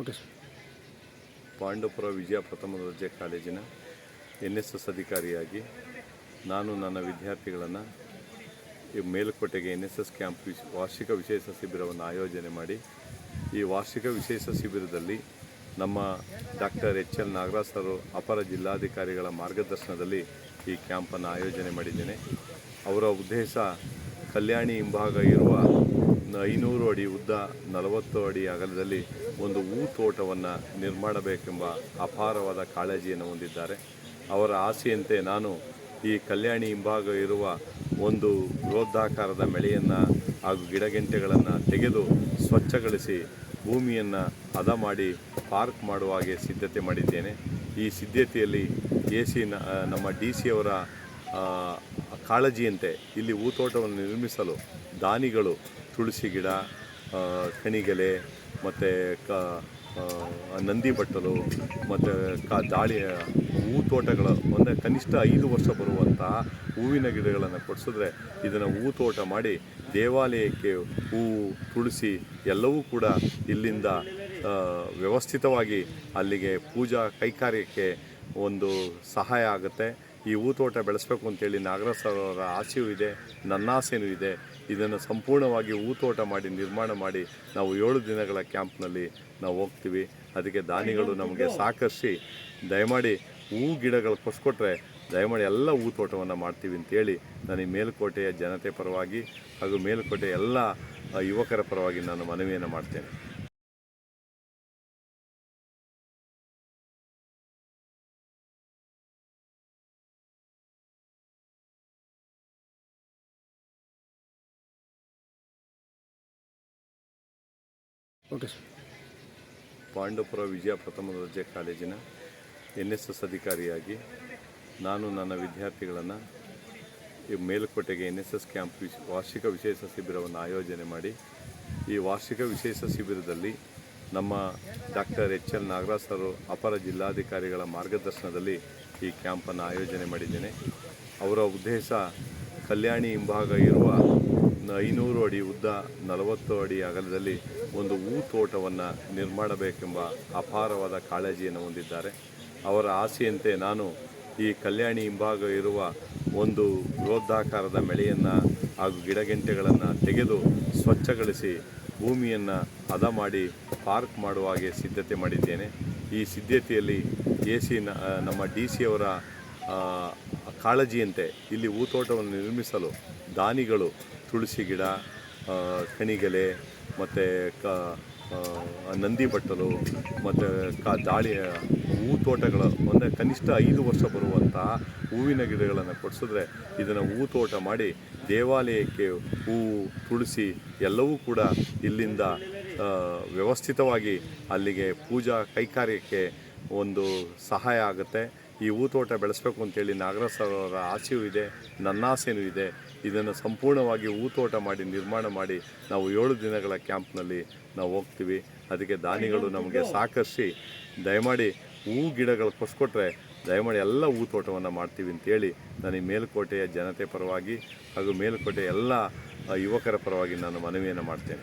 Okay sir. Pandavapura ವಿಜಯ ಪ್ರಥಮ ದರ್ಜೆ ಕಾಲೇಜಿನ ಎನ್ ಎಸ್ ಎಸ್ ಅಧಿಕಾರಿಯಾಗಿ ನಾನು ನನ್ನ ವಿದ್ಯಾರ್ಥಿಗಳನ್ನು ಈ ಮೇಲುಕೋಟೆಗೆ ಎನ್ ಎಸ್ ಎಸ್ ಕ್ಯಾಂಪ್ ವಾರ್ಷಿಕ ವಿಶೇಷ ಶಿಬಿರವನ್ನು ಆಯೋಜನೆ ಮಾಡಿ, ಈ ವಾರ್ಷಿಕ ವಿಶೇಷ ಶಿಬಿರದಲ್ಲಿ ನಮ್ಮ doctor H L Nagaraj sir ಅಪರ ಜಿಲ್ಲಾಧಿಕಾರಿಗಳ ಮಾರ್ಗದರ್ಶನದಲ್ಲಿ ಈ ಕ್ಯಾಂಪನ್ನು ಆಯೋಜನೆ ಮಾಡಿದ್ದೇನೆ. ಅವರ ಉದ್ದೇಶ ಕಲ್ಯಾಣಿ ಹಿಂಭಾಗ ಇರುವ ಐನೂರು ಅಡಿ ಉದ್ದ ನಲವತ್ತು ಅಡಿ ಅಗಲದಲ್ಲಿ ಒಂದು ಹೂ ತೋಟವನ್ನು ನಿರ್ಮಾಣ ಬೇಕೆಂಬ ಅಪಾರವಾದ ಕಾಳಜಿಯನ್ನು ಹೊಂದಿದ್ದಾರೆ. ಅವರ ಆಸೆಯಂತೆ ನಾನು ಈ ಕಲ್ಯಾಣಿ ಹಿಂಭಾಗ ಇರುವ ಒಂದು ಬೃಹದಾಕಾರದ ಮೆಳೆಯನ್ನು ಹಾಗೂ ಗಿಡಗೆಂಟೆಗಳನ್ನು ತೆಗೆದು ಸ್ವಚ್ಛಗೊಳಿಸಿ ಭೂಮಿಯನ್ನು ಹದ ಮಾಡಿ ಪಾರ್ಕ್ ಮಾಡುವ ಹಾಗೆ ಸಿದ್ಧತೆ ಮಾಡಿದ್ದೇನೆ. ಈ ಸಿದ್ಧತೆಯಲ್ಲಿ ಎ ಸಿ ನಮ್ಮ ಡಿ ಸಿ ಅವರ ಕಾಳಜಿಯಂತೆ ಇಲ್ಲಿ ಹೂತೋಟವನ್ನು ನಿರ್ಮಿಸಲು ದಾನಿಗಳು ತುಳಸಿ ಗಿಡ ಕಣಿಗೆಲೆ, ಮತ್ತು ಕ ನಂದಿ ಬಟ್ಟಲು, ಮತ್ತು ಕ ದಾಳಿ ಹೂ ತೋಟಗಳು ಅಂದರೆ ಕನಿಷ್ಠ ಐದು ವರ್ಷ ಬರುವಂತಹ ಹೂವಿನ ಗಿಡಗಳನ್ನು ಕೊಡಿಸಿದ್ರೆ ಇದನ್ನು ಹೂ ತೋಟ ಮಾಡಿ ದೇವಾಲಯಕ್ಕೆ ಹೂವು ತುಳಸಿ ಎಲ್ಲವೂ ಕೂಡ ಇಲ್ಲಿಂದ ವ್ಯವಸ್ಥಿತವಾಗಿ ಅಲ್ಲಿಗೆ ಪೂಜಾ ಕೈಕಾರ್ಯಕ್ಕೆ ಒಂದು ಸಹಾಯ ಆಗುತ್ತೆ. ಈ ಹೂ ತೋಟ ಬೆಳೆಸಬೇಕು ಅಂತೇಳಿ ನಾಗರಾಜ್ ಸರ್ ಅವರ ಆಸೆಯೂ ಇದೆ, ನನ್ನ ಆಸೆಯೂ ಇದೆ. ಇದನ್ನು ಸಂಪೂರ್ಣವಾಗಿ ಹೂತೋಟ ಮಾಡಿ, ನಿರ್ಮಾಣ ಮಾಡಿ ನಾವು ಏಳು ದಿನಗಳ ಕ್ಯಾಂಪ್ನಲ್ಲಿ ನಾವು ಹೋಗ್ತೀವಿ. ಅದಕ್ಕೆ ದಾನಿಗಳು ನಮಗೆ ಸಾಕಷ್ಟು ದಯಮಾಡಿ ಹೂ ಗಿಡಗಳು ಕೊಸ್ಕೊಟ್ರೆ ದಯಮಾಡಿ ಎಲ್ಲ ಹೂ ತೋಟವನ್ನು ಮಾಡ್ತೀವಿ ಅಂತೇಳಿ ನಾನು ಈ ಮೇಲುಕೋಟೆಯ ಜನತೆ ಪರವಾಗಿ ಹಾಗೂ ಮೇಲುಕೋಟೆಯ ಎಲ್ಲ ಯುವಕರ ಪರವಾಗಿ ನಾನು ಮನವಿಯನ್ನು ಮಾಡ್ತೇನೆ. Okay sir. ಪಾಂಡವಪುರ ವಿಜಯ ಪ್ರಥಮ ದರ್ಜೆ ಕಾಲೇಜಿನ ಎನ್ ಎಸ್ ಎಸ್ ಅಧಿಕಾರಿಯಾಗಿ ನಾನು ನನ್ನ ವಿದ್ಯಾರ್ಥಿಗಳನ್ನು ಈ ಮೇಲುಕೋಟೆಗೆ ಎನ್ ಎಸ್ ಎಸ್ ಕ್ಯಾಂಪ್ ವಾರ್ಷಿಕ ವಿಶೇಷ ಶಿಬಿರವನ್ನು ಆಯೋಜನೆ ಮಾಡಿ, ಈ ವಾರ್ಷಿಕ ವಿಶೇಷ ಶಿಬಿರದಲ್ಲಿ ನಮ್ಮ doctor H L Nagaraj sir ಅಪರ ಜಿಲ್ಲಾಧಿಕಾರಿಗಳ ಮಾರ್ಗದರ್ಶನದಲ್ಲಿ ಈ ಕ್ಯಾಂಪನ್ನು ಆಯೋಜನೆ ಮಾಡಿದ್ದೇನೆ. ಅವರ ಉದ್ದೇಶ ಕಲ್ಯಾಣಿ ಹಿಂಭಾಗ ಇರುವ ಐನೂರು ಅಡಿ ಉದ್ದ, ನಲವತ್ತು ಅಡಿ ಅಗಲದಲ್ಲಿ ಒಂದು ಹೂ ತೋಟವನ್ನು ನಿರ್ಮಾಡಬೇಕೆಂಬ ಅಪಾರವಾದ ಕಾಳಜಿಯನ್ನು ಹೊಂದಿದ್ದಾರೆ. ಅವರ ಆಸೆಯಂತೆ ನಾನು ಈ ಕಲ್ಯಾಣಿ ಹಿಂಭಾಗ ಇರುವ ಒಂದು ಬೃಹದಾಕಾರದ ಮೆಳೆಯನ್ನು ಹಾಗೂ ಗಿಡಗೆಂಟೆಗಳನ್ನು ತೆಗೆದು ಸ್ವಚ್ಛಗೊಳಿಸಿ ಭೂಮಿಯನ್ನು ಹದ ಮಾಡಿ ಪಾರ್ಕ್ ಮಾಡುವ ಹಾಗೆ ಸಿದ್ಧತೆ ಮಾಡಿದ್ದೇನೆ. ಈ ಸಿದ್ಧತೆಯಲ್ಲಿ ಎ ಸಿ ನಮ್ಮ ಡಿ ಸಿ ಅವರ ಕಾಳಜಿಯಂತೆ ಇಲ್ಲಿ ಹೂತೋಟವನ್ನು ನಿರ್ಮಿಸಲು ದಾನಿಗಳು ತುಳಸಿ ಗಿಡ ಕಣಿಗೆಲೆ, ಮತ್ತು ಕ ನಂದಿ ಬಟ್ಟಲು ಮತ್ತು ಕ, ದಾಳಿ ಹೂ ತೋಟಗಳ ಅಂದರೆ ಕನಿಷ್ಠ ಐದು ವರ್ಷ ಬರುವಂತಹ ಹೂವಿನ ಗಿಡಗಳನ್ನು ಕೊಡಿಸಿದ್ರೆ ಇದನ್ನು ಹೂ ತೋಟ ಮಾಡಿ ದೇವಾಲಯಕ್ಕೆ ಹೂವು ತುಳಸಿ ಎಲ್ಲವೂ ಕೂಡ ಇಲ್ಲಿಂದ ವ್ಯವಸ್ಥಿತವಾಗಿ ಅಲ್ಲಿಗೆ ಪೂಜಾ ಕೈಕಾರ್ಯಕ್ಕೆ ಒಂದು ಸಹಾಯ ಆಗುತ್ತೆ. ಈ ಹೂ ತೋಟ ಬೆಳೆಸಬೇಕು ಅಂತೇಳಿ ನಾಗರಾಜ್ ಸರ್ ಅವರ ಆಸೆಯೂ ಇದೆ, ನನ್ನ ಆಸೆಯೂ ಇದೆ. ಇದನ್ನು ಸಂಪೂರ್ಣವಾಗಿ ಹೂ ತೋಟ ಮಾಡಿ, ನಿರ್ಮಾಣ ಮಾಡಿ ನಾವು ಏಳು ದಿನಗಳ ಕ್ಯಾಂಪ್ನಲ್ಲಿ ನಾವು ಹೋಗ್ತೀವಿ. ಅದಕ್ಕೆ ದಾನಿಗಳು ನಮಗೆ ಸಾಕಷ್ಟು ದಯಮಾಡಿ ಹೂ ಗಿಡಗಳು ಕೊಸ್ಕೊಟ್ರೆ ದಯಮಾಡಿ ಎಲ್ಲ ಹೂ ತೋಟವನ್ನು ಮಾಡ್ತೀವಿ ಅಂತೇಳಿ ನಾನು ಮೇಲುಕೋಟೆಯ ಜನತೆ ಪರವಾಗಿ ಹಾಗೂ ಮೇಲುಕೋಟೆಯ ಎಲ್ಲ ಯುವಕರ ಪರವಾಗಿ ನಾನು ಮನವಿಯನ್ನು ಮಾಡ್ತೇನೆ.